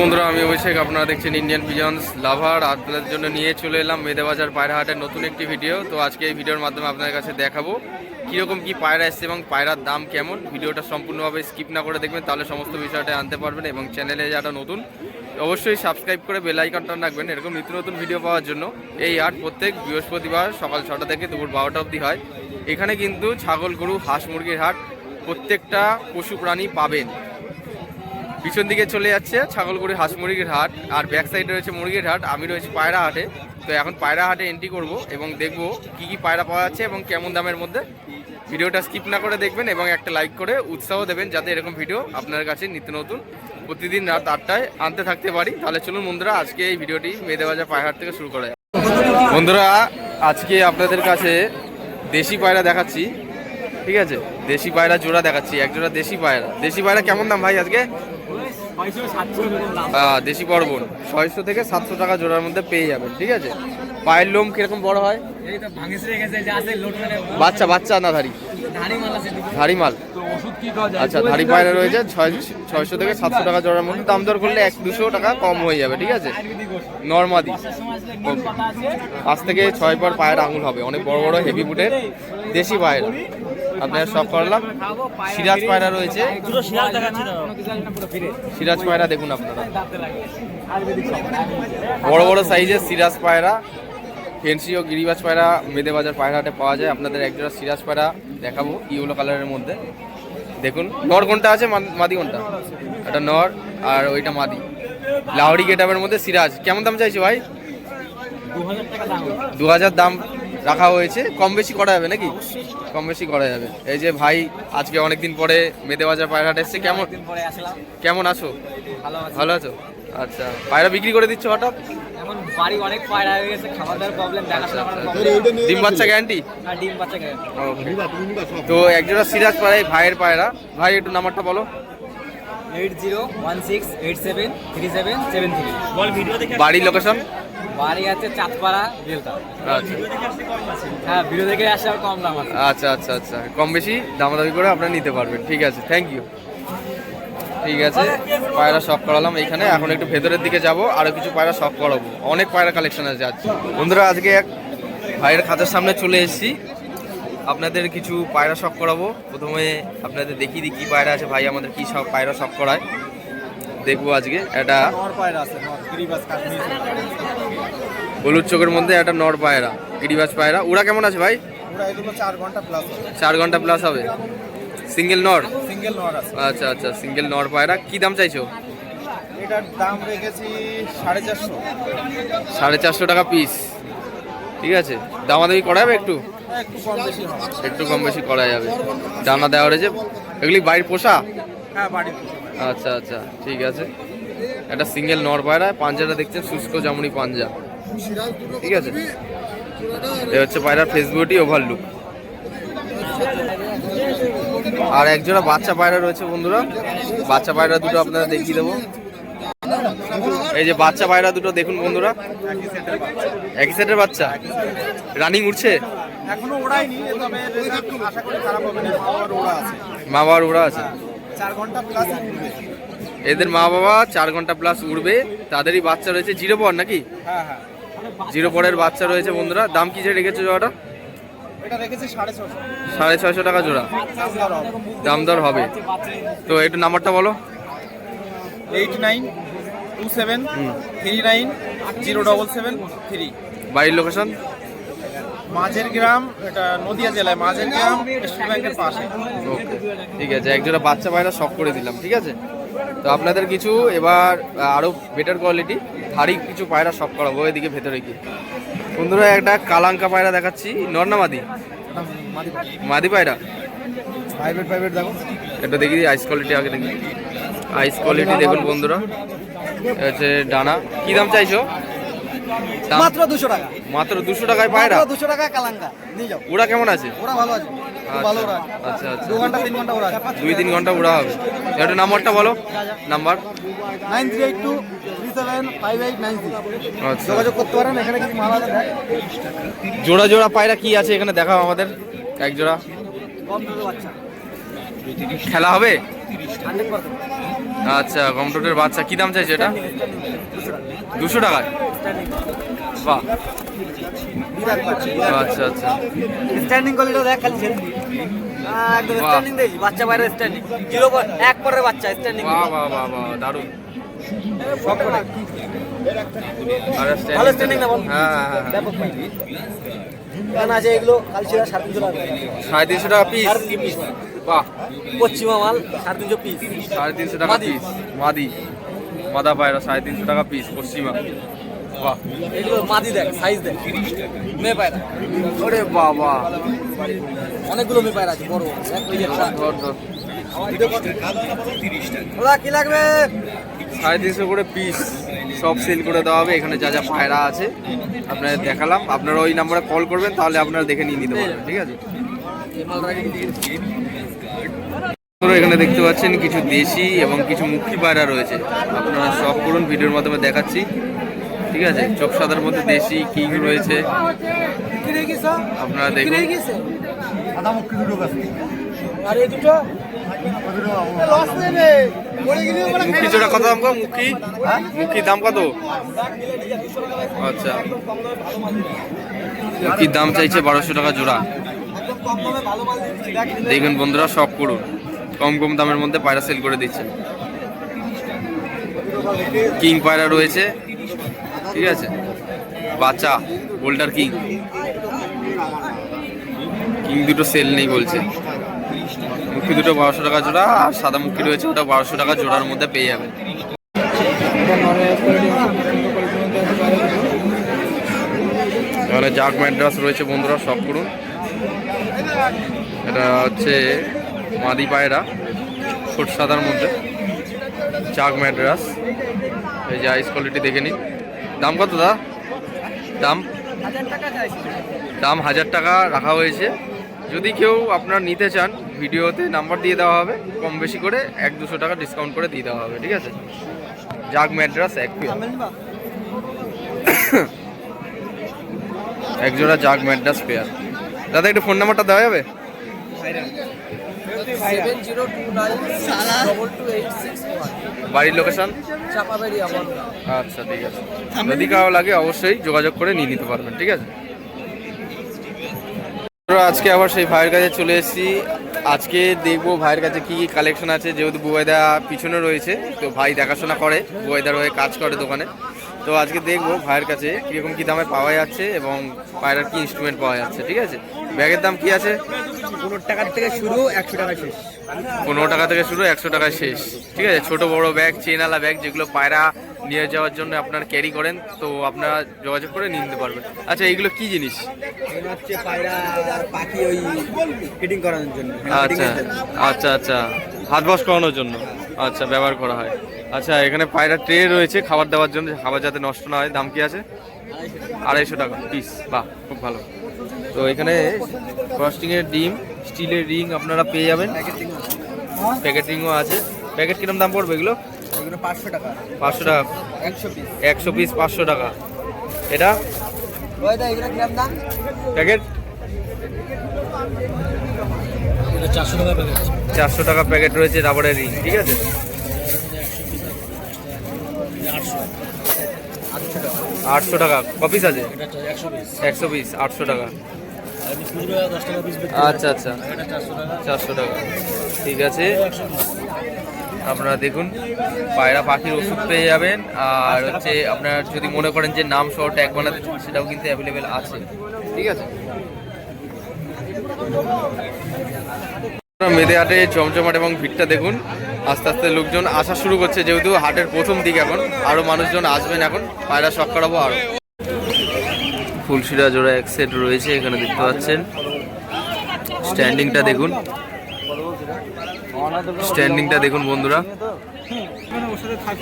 বন্ধুরা, আমি অভিষেক, আপনারা দেখছেন ইন্ডিয়ান পিজন্স লাভার আপনাদের জন্য নিয়ে চলে এলাম মেদেবাজার পায়রা হাটের নতুন একটি ভিডিও। তো আজকে এই ভিডিওর মাধ্যমে আপনাদের কাছে দেখাবো কীরকম কি পায়রা এসছে এবং পায়রার দাম কেমন। ভিডিওটা সম্পূর্ণভাবে স্কিপ না করে দেখবেন, তাহলে সমস্ত বিষয়টা আনতে পারবেন এবং চ্যানেলে যারা নতুন, অবশ্যই সাবস্ক্রাইব করে বেল আইকনটা রাখবেন, এরকম নিত্য নতুন ভিডিও পাওয়ার জন্য। এই হাট প্রত্যেক বৃহস্পতিবার সকাল ছটা থেকে দুপুর বারোটা অবধি হয়। এখানে কিন্তু ছাগল, গরু, হাঁস মুরগির হাট প্রত্যেকটা পশু প্রাণী পাবেন। পিছন দিকে চলে যাচ্ছে ছাগলগুড়ি হাঁস মুরগির হাট, আর ব্যাক সাইডে রয়েছে মুরগির হাট। আমি রয়েছি পায়রা হাটে। তো এখন পায়রা হাটে এন্ট্রি করব এবং দেখব কি কি পায়রা পাওয়া যাচ্ছে এবং কেমন দামের মধ্যে। ভিডিওটা স্কিপ না করে দেখবেন এবং একটা লাইক করে উৎসাহ দেবেন যাতে এরকম ভিডিও আপনার কাছে নিত্য নতুন। প্রতিদিন রাত আটটায় আনতে থাকতে পারি। তাহলে চলুন বন্ধুরা, আজকে এই ভিডিওটি মেয়েদেবাজার পায়রাহাট থেকে শুরু করা। বন্ধুরা, আজকে আপনাদের কাছে দেশি পায়রা দেখাচ্ছি। ঠিক আছে? দেশি পায়রা জোড়া দেখাচ্ছি, এক জোড়া দেশি পায়রা। দেশি পায়রা কেমন দাম ভাই আজকে? দেশি বর্বন ছয়শো থেকে সাতশো টাকা জোড়ার মধ্যে পেয়ে যাবেন, ঠিক আছে? পায়ের লোম কীরকম বড় হয়? বাচ্চা বাচ্চা না ধারি ধারি মাল আচ্ছা ধারি পায়রা রয়েছে, ছয় ছয়শো থেকে সাতশো টাকা জোড়ার মধ্যে। দাম দর করলে এক দুশো টাকা কম হয়ে যাবে, ঠিক আছে? নর্মাদি। পাঁচ থেকে ছয় পর পায়ের আঙুল হবে, অনেক বড় বড় হেভি বুটের দেশি পায়রা। আপনার সব করলাম। সিরাজ পায়রা রয়েছে। সিরাজ পায়রা দেখুন আপনারা। বড় বড় সাইজের সিরাজ পায়রা। ফেন্সি ও গিরিবাজ পায়রা মেদে বাজার পায়রাহাটে পাওয়া যায়। আপনাদের একজোড়া সিরাজ পায়রা দেখাবো ইউলো কালারের মধ্যে। দেখুন নর কোনটা আছে? মাদি কোনটা? এটা নর আর ওইটা মাদি। লাহড়ি গেটাবের মধ্যে সিরাজ। কেমন দাম চাইছে ভাই? দু হাজার দাম রাখা হয়েছে। কম বেশি করা যাবে নাকি? কম বেশি করা যাবে। এই যে ভাই আজকে অনেকদিন পরে মেদে বাজার পায়রাহাট এসছে কেমন? কেমন আছো? ভালো আছো। আচ্ছা। পায়রা বিক্রি করে দিচ্ছ হঠাৎ? এখন বাড়ি অনেক পায়রা হয়ে গেছে খাবার দাবার প্রবলেম দেখাশোনা করার প্রবলেম ডিম বাচ্চা গ্যারান্টি আর ডিম বাচ্চা খেয়ে তো একজোড়া সিরাজ পায়রা ভাইয়ের পায়রা। ভাই একটু নাম্বারটা বলো। Eight zero one six eight seven three seven seven three বাড়ির লোকেশন বাড়ি আছে চাঁদপাড়া বেলতা আচ্ছা। হ্যাঁ ভিডিও দেখে আর কম দাম আছে। আচ্ছা আচ্ছা আচ্ছা। কম বেশি দামাদামি করে আপনারা নিতে পারবেন। ঠিক আছে থ্যাংক ইউ ঠিক আছে পায়রা শখ করালাম এখানে এখন একটু ভেতরের দিকে যাব আরও কিছু পায়রা শখ করাবো। অনেক পায়রা কালেকশন আছে আজ বন্ধুরা আজকে এক ভাইয়ের খাতার সামনে চলে এসেছি। আপনাদের কিছু পায়রা শখ করাবো। প্রথমে আপনাদের দেখিয়ে দিই কী পায়রা আছে। ভাই আমাদের কী সব পায়রা শখ করায়? দেখব আজকে। এটা পায়রা আছে হলুদ চোখের মধ্যে একটা নর পায়রা গিরিবাজ পায়রা। ওরা কেমন আছে ভাই? চার ঘণ্টা প্লাস হবে। সিঙ্গেল নর? সিঙ্গেল নর আচ্ছা আচ্ছা সিঙ্গেল নর পায়রা। কি দাম চাইছো? এটার দাম রেখেছি সাড়ে চারশো। সাড়ে চারশো টাকা পিস ঠিক আছে? দামাদামি করা যাবে একটু একটু কম বেশি হবে। একটু কম বেশি করা যাবে। দানা দেওয়া রয়েছে। এগুলি বাড়ির পোষা? হ্যাঁ আচ্ছা আচ্ছা ঠিক আছে। একটা সিঙ্গেল নর পায়রা। পাঞ্জাটা দেখছেন শুষ্ক জামুনি পাঞ্জা। ঠিক আছে। এ হচ্ছে পায়রার ফেসবুকটি ওভারলুক আর একজোড়া বাচ্চা পায়রা রয়েছে বন্ধুরা। বাচ্চা পায়রা দুটো আপনারা দেখিয়ে দেবো। এই যে বাচ্চা পায়রা দুটো দেখুন বন্ধুরা। একই সেটের বাচ্চা। রানিং উঠছে? এখনও ওড়াইনি তবে আশা করি খারাপ হবে না ওড়া আছে। মা বাবার ওরা আছে। ঘণ্টা প্লাস এদের মা বাবা চার ঘণ্টা প্লাস উড়বে। তাদেরই বাচ্চা রয়েছে জিরো পর নাকি? হ্যাঁ হ্যাঁ। জিরো পরের বাচ্চা রয়েছে বন্ধুরা। দাম কি যে রেখেছো জোড়াটা? সাড়ে ছয়শো। টাকা জোড়া। দাম দর হবে। তো একটু নাম্বারটা বলো। Eight nine two seven three nine zero double seven three. বাড়ির লোকেশন? মাঝের গ্রাম এটা নদিয়া জেলায় মাঝের গ্রাম স্টেট ব্যাংকের পাশে। ওকে ঠিক আছে। একজোড়া বাচ্চা পায়রা শখ করে দিলাম ঠিক আছে? তো আপনাদের কিছু এবার আরও বেটার কোয়ালিটি ভারী কিছু পায়রা সব করাবো এদিকে ভেতরে গিয়ে। বন্ধুরা একটা কালাঙ্কা পায়রা দেখাচ্ছি। নর্না মাদি? মাদি পায়রা? প্রাইভেট প্রাইভেট দেখো। এটা দেখি আইস কোয়ালিটি আগে দেখি। আইস কোয়ালিটি দেখুন বন্ধুরা। এটা হচ্ছে ডানা। কী দাম চাইছো? মাত্র দুশো টাকা। মাত্র দুশো টাকায় পায়রা? দুশো টাকা কালাঙ্গা। নিয়ে যাও। ওরা কেমন আছে? ওরা ভালো আছে। ভালো ওরা আচ্ছা আচ্ছা। দু ঘণ্টা তিন ঘণ্টা ওরা দুই তিন ঘণ্টা উড়া হবে। একটা নাম্বারটা বলো। Number? Nine three eight two আচ্ছা। যোগাযোগ করতে পারেন এখানে কিছু মাল আছে। জোড়া জোড়া পায়রা কি আছে? এখানে দেখাও আমাদের। এক জোড়া। খেলা হবে? আচ্ছা কমটোটের বাচ্চা। কি দাম চাইছে এটা? দুশো টাকায়? বাহ। আচ্ছা আচ্ছা। স্ট্যান্ডিং কোয়ালিটি দেখ খালি একদম। স্ট্যান্ডিং বাচ্চা বাইরে স্ট্যান্ডিং জিরো এক পরের বাচ্চা স্ট্যান্ডিং বাহ বাহ বাহ বাহ দারুণ। ভালো না বল? হ্যাঁ হ্যাঁ হ্যাঁ। ব্যাপক আছে এগুলো সাড়ে তিনশো টাকা। সাড়ে তিনশো টাকা পিস পিস বাহ। পশ্চিমা মাল সাড়ে তিনশো পিস সাড়ে তিনশো টাকা পিস মাদি। মাদা পায়রা সাড়ে তিনশো টাকা পিস পশ্চিমা। বাহ। এগুলো মাদি দেখ সাইজ দেখ। মেয়ে পায়রা। ওরে বাবা। অনেকগুলো মেয়ে পায়রা আছে বড়। এক ধর ধর কি লাগবে? সাড়ে তিনশো করে পিস সব সেল করে দেওয়া হবে। এখানে যা যা পায়রা আছে আপনাদের দেখালাম। আপনারা ওই নাম্বারে কল করবেন তাহলে আপনারা দেখে নিয়ে নিতে পারবেন ঠিক আছে? আপনারা এখানে দেখতে পাচ্ছেন কিছু দেশি এবং কিছু মুখী পায়রা রয়েছে। আপনারা সব করুন ভিডিওর মাধ্যমে দেখাচ্ছি। ঠিক আছে? চোখ সাদার মধ্যে দেশি কিং রয়েছে। আপনারা দেখুন। মুখী জোড়া কত দাম মুখী? কত? আচ্ছা। দাম চাইছে বারোশো টাকা জোড়া। দেখবেন বন্ধুরা সব করুন। কম কম দামের মধ্যে পায়রা সেল করে দিচ্ছে। কিং পায়রা রয়েছে, ঠিক আছে? বাচ্চা বোল্ডার কিং কিং দুটো সেল নেই বলছে। মুখী দুটো বারোশো টাকা জোড়া, আর সাদা মুখী রয়েছে ওটা বারোশো টাকা জোড়ার মধ্যে পেয়ে যাবে। এখানে জাগ ম্যাড্রাস রয়েছে বন্ধুরা, সব করুন। এটা হচ্ছে মাদি পায়রা ছোট সাদার মধ্যে, চাক ম্যাড্রাস। এই যে আইস কোয়ালিটি দেখে নিন। দাম কত দা দাম? দাম হাজার টাকা রাখা হয়েছে। যদি কেউ আপনার নিতে চান, ভিডিওতে নাম্বার দিয়ে দেওয়া হবে। কম বেশি করে এক দুশো টাকা ডিসকাউন্ট করে দিয়ে দেওয়া হবে, ঠিক আছে? জাগ ম্যাড্রাস এক পেয়ার এক জোড়া জাগ ম্যাড্রাস পেয়ার দাদা, একটু ফোন নাম্বারটা দেওয়া যাবে? Seven zero two nine double two eight six বাড়ির লোকেশন? চাপাবাড়ি আমার আচ্ছা ঠিক আছে। যদি কারও লাগে অবশ্যই যোগাযোগ করে নিয়ে নিতে পারবেন ঠিক আছে? আজকে আবার সেই ভাইয়ের কাছে চলে এসেছি। আজকে দেখব ভাইয়ের কাছে কি কি কালেকশন আছে যেহেতু বুবাইদা পিছনে রয়েছে তো ভাই দেখাশোনা করে বুবাইদার হয়ে কাজ করে দোকানে। তো আজকে দেখব ভাইয়ের কাছে কীরকম কী দামে পাওয়া যাচ্ছে এবং পায়রার কি ইনস্ট্রুমেন্ট পাওয়া যাচ্ছে ঠিক আছে? ব্যাগের দাম কি আছে? পনেরো টাকার থেকে শুরু একশো টাকা শেষ। পনেরো টাকা থেকে শুরু একশো শেষ। ঠিক আছে ছোট বড় ব্যাগ চেনালা ব্যাগ যেগুলো পায়রা নিয়ে যাওয়ার জন্য আপনার ক্যারি করেন তো আপনারা যোগাযোগ করে নিয়ে নিতে পারবেন। আচ্ছা এইগুলো কি জিনিস? হচ্ছে পায়রা পাখি ওই ফিটিং করানোর জন্য। আচ্ছা আচ্ছা আচ্ছা। হাত বস করানোর জন্য। আচ্ছা ব্যবহার করা হয়। আচ্ছা এখানে পায়রা ট্রে রয়েছে খাবার দেওয়ার জন্য খাবার যাতে নষ্ট না হয়। দাম কি আছে? আড়াইশো টাকা পিস বাহ খুব ভালো। তো এখানে ফ্রস্টিংয়ের ডিম স্টিলের রিং আপনারা পেয়ে যাবেন। প্যাকেটিংও আছে। প্যাকেট কিরম দাম পড়বে এগুলো? এগুলো পাঁচশো টাকা। পাঁচশো টাকা। একশো পিস একশো পিস পাঁচশো টাকা। এটা? ওই দা এগুলো কিরম দাম? প্যাকেট চারশো টাকা প্যাকেট চারশো টাকা প্যাকেট রয়েছে রাবারের রিং ঠিক আছে? আটশো টাকা। আটশো টাকা কপিস আছে? একশো পিস একশো পিস আটশো টাকা। আচ্ছা আচ্ছা। চারশো টাকা। ঠিক আছে। আপনারা দেখুন, পায়রা পাখির ওষুধ পেয়ে যাবেন। আর হচ্ছে আপনার যদি মনে করেন যে নাম সহ ট্যাগ বানাতে সেটাও কিন্তু অ্যাভেলেবেল আছে। ঠিক আছে? মেদে হাটে জমজমাট এবং ভিড়টা দেখুন। আস্তে আস্তে লোকজন আসা শুরু করছে, যেহেতু হাটের প্রথম দিক এখন। আরও মানুষজন আসবেন এখন। পায়রা শখ করাবো আরও ফুলশিরা জোড়া এক সেট রয়েছে এখানে দেখতে পাচ্ছেন। স্ট্যান্ডিংটা দেখুন। স্ট্যান্ডিংটা দেখুন বন্ধুরা।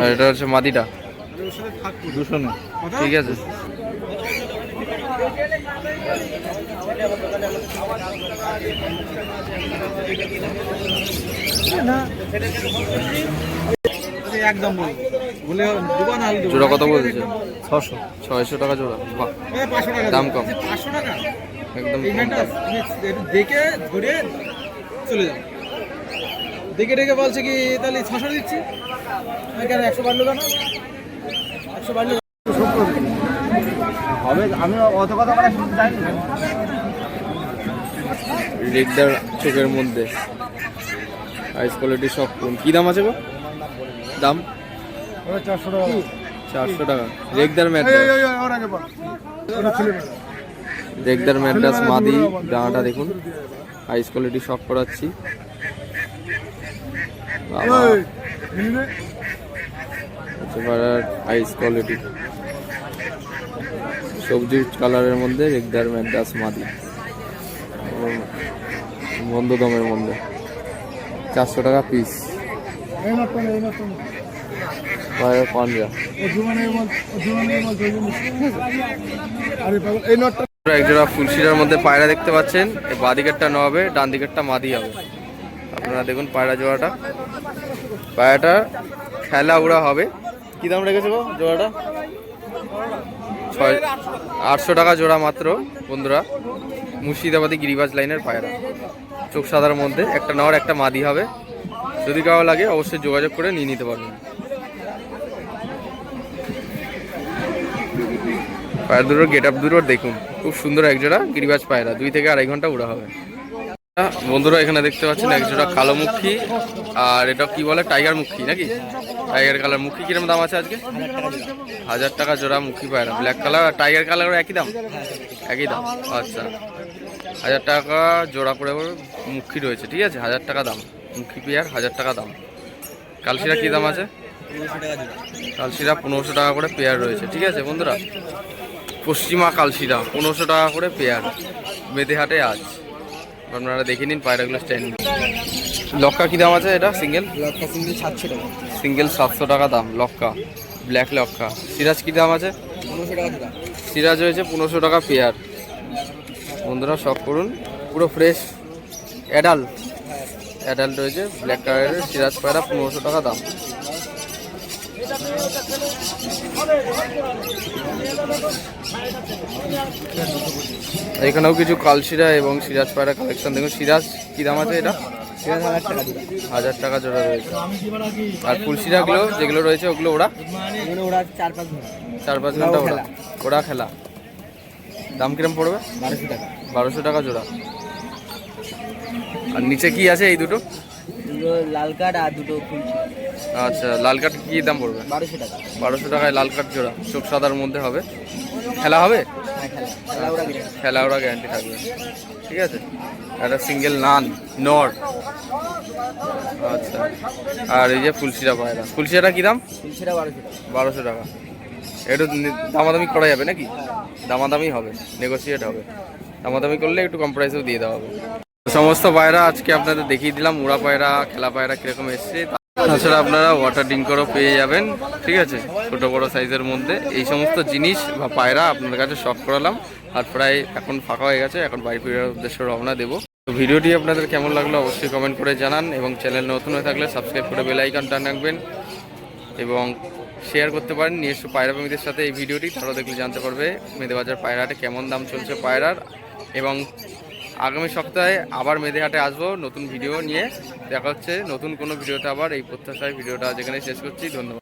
আর এটা হচ্ছে মাদিটা দুশো না। ঠিক আছে। একদম বলে দোকান আলু জোড়া কত বলছে ছশো ছয়শো। টাকা জোড়া। বাহ পাঁচশো টাকা দাম কম। পাঁচশো টাকা। একদম দেখে ধরে চলে যাও। দেখে ডেকে বলছে কি তাহলে ছশো দিচ্ছি। আমি কেন একশো বাড়লো কেন? একশো বাড়লো হবে আমি অত কথা বলা জানি। রেগদার চোখের মধ্যে। আইস কোয়ালিটি সব কোন কি দাম আছে গো? দাম? চারশো টাকা। রেগদার ম্যাট্রাস। রেগদার ম্যাট্রাস মাদি দানাটা দেখুন। আইস কোয়ালিটি সব করাচ্ছি। Ice quality. সবজি কালারের মধ্যে রেগদার ম্যাড্রাস মাদি। বন্ধ দমের মধ্যে। চারশো টাকা পিস। ফুলশিরার মধ্যে পায়রা দেখতে পাচ্ছেন। বাঁ দিকেরটা ন হবে ডান দিকেরটা মাদি হবে। আপনারা দেখুন পায়রা জোড়াটা। পায়রাটা খেলা উড়া হবে। কি দাম রেখেছে গো জোড়াটা? ছয় আটশো টাকা জোড়া মাত্র বন্ধুরা। মুর্শিদাবাদী গিরিবাজ লাইনের পায়রা। চোখ সাদার মধ্যে একটা নর একটা মাদি হবে। যদি কারও লাগে, অবশ্যই যোগাযোগ করে নিয়ে নিতে পারবেন। পায়রা দুটোর গেট আপ দুটোর দেখুন। খুব সুন্দর একজোড়া গিরিবাজ পায়রা, দুই থেকে আড়াই ঘণ্টা উড়া হবে। বন্ধুরা, এখানে দেখতে পাচ্ছেন একজোড়া কালো মুখী, আর এটা কি বলে, টাইগার মুখী নাকি? টাইগার কালার মুখী কিরম দাম আছে আজকে? হাজার টাকা জোড়া মুখী পায়রা ব্ল্যাক কালার আর টাইগার কালারও একই দাম? একই দাম আচ্ছা। হাজার টাকা জোড়া করে মুখী রয়েছে, ঠিক আছে? হাজার টাকা দাম। মুখী পেয়ার হাজার টাকা দাম। কালশিরা কি দাম আছে? কালশিরা পনেরোশো টাকা করে পেয়ার রয়েছে ঠিক আছে বন্ধুরা? পশ্চিমা কালশিরা পনেরোশো টাকা করে পেয়ার মেদেহাটে আজ। আপনারা দেখে নিন পায়রাগুলো স্ট্যান্ড লক্কা কি দাম আছে এটা সিঙ্গেল? লক্ষ্য সিঙ্গেল সাতশো টাকা। সিঙ্গেল সাতশো টাকা দাম লক্কা ব্ল্যাক লক্কা। সিরাজ কি দাম আছে? সিরাজ হয়েছে পনেরোশো টাকা পেয়ার। বন্ধুরা শখ করুন পুরো ফ্রেশ অ্যাডাল্ট অ্যাডাল্ট রয়েছে ব্ল্যাক কালারের সিরাজ পায়রা পনেরোশো টাকা দাম। এখানেও কিছু কালশিরা এবং সিরাজ পায়রা কালেকশন দেখুন সিরাজ কি দাম আছে এটা? হাজার টাকা জোড়া রয়েছে। আর ফুলশিরাগুলো যেগুলো রয়েছে ওগুলো ওরা? চার পাঁচ ঘণ্টা। ওরা ওরা খেলা। দাম কিরম পড়বে? বারোশো টাকা। বারোশো টাকা জোড়া। আর নিচে কি আছে এই দুটো? লাল কাঠ আর দুটো আচ্ছা লাল কাঠ কি দাম পড়বে? বারোশো টাকা। বারোশো টাকায় লাল কাঠ জোড়া চোখ সাদার মধ্যে হবে। খেলা হবে? হ্যাঁ খেলা। ওরা গ্যারান্টি থাকবে। ঠিক আছে? একটা সিঙ্গেল নান নর। আচ্ছা। আর এই যে ফুলশিরা পায়রা। ফুলশিরাটা কি দাম? বারোশো টাকা। বারোশো টাকা। একটু দামাদামি করা যাবে নাকি? দামাদামি হবে নেগোসিয়েট হবে। দামাদামি করলে একটু কম প্রাইসেও দিয়ে দেওয়া হবে। সমস্ত পায়রা আজকে আপনাদের দেখিয়ে দিলাম উড়া পায়রা, খেলা পায়রা কীরকম এসছে। তাছাড়া আপনারা ওয়াটার ডিঙ্করও পেয়ে যাবেন, ঠিক আছে? ছোট, বড় সাইজের মধ্যে। এই সমস্ত জিনিস বা পায়রা আপনাদের কাছে শখ করালাম। আর প্রায় এখন ফাঁকা হয়ে গেছে, এখন বাড়ি ফেরার উদ্দেশ্যে রওনা দেবো। তো ভিডিওটি আপনাদের কেমন লাগল অবশ্যই কমেন্ট করে জানান এবং চ্যানেল নতুন হয়ে থাকলে সাবস্ক্রাইব করে বেল আইকন টান রাখবেন এবং শেয়ার করতে পারেন নিজস্ব পায়রা প্রেমীদের সাথে এই ভিডিওটি। তারা দেখলে জানতে পারবে মেদেবাজার পায়রাহাটে কেমন দাম চলছে পায়রার এবং আগামী সপ্তাহে আবার মেদেহাটে আসব নতুন ভিডিও নিয়ে। দেখা হচ্ছে নতুন কোনো ভিডিওতে আবার এই প্রত্যাশায় ভিডিওটা যেখানে শেষ করছি। ধন্যবাদ।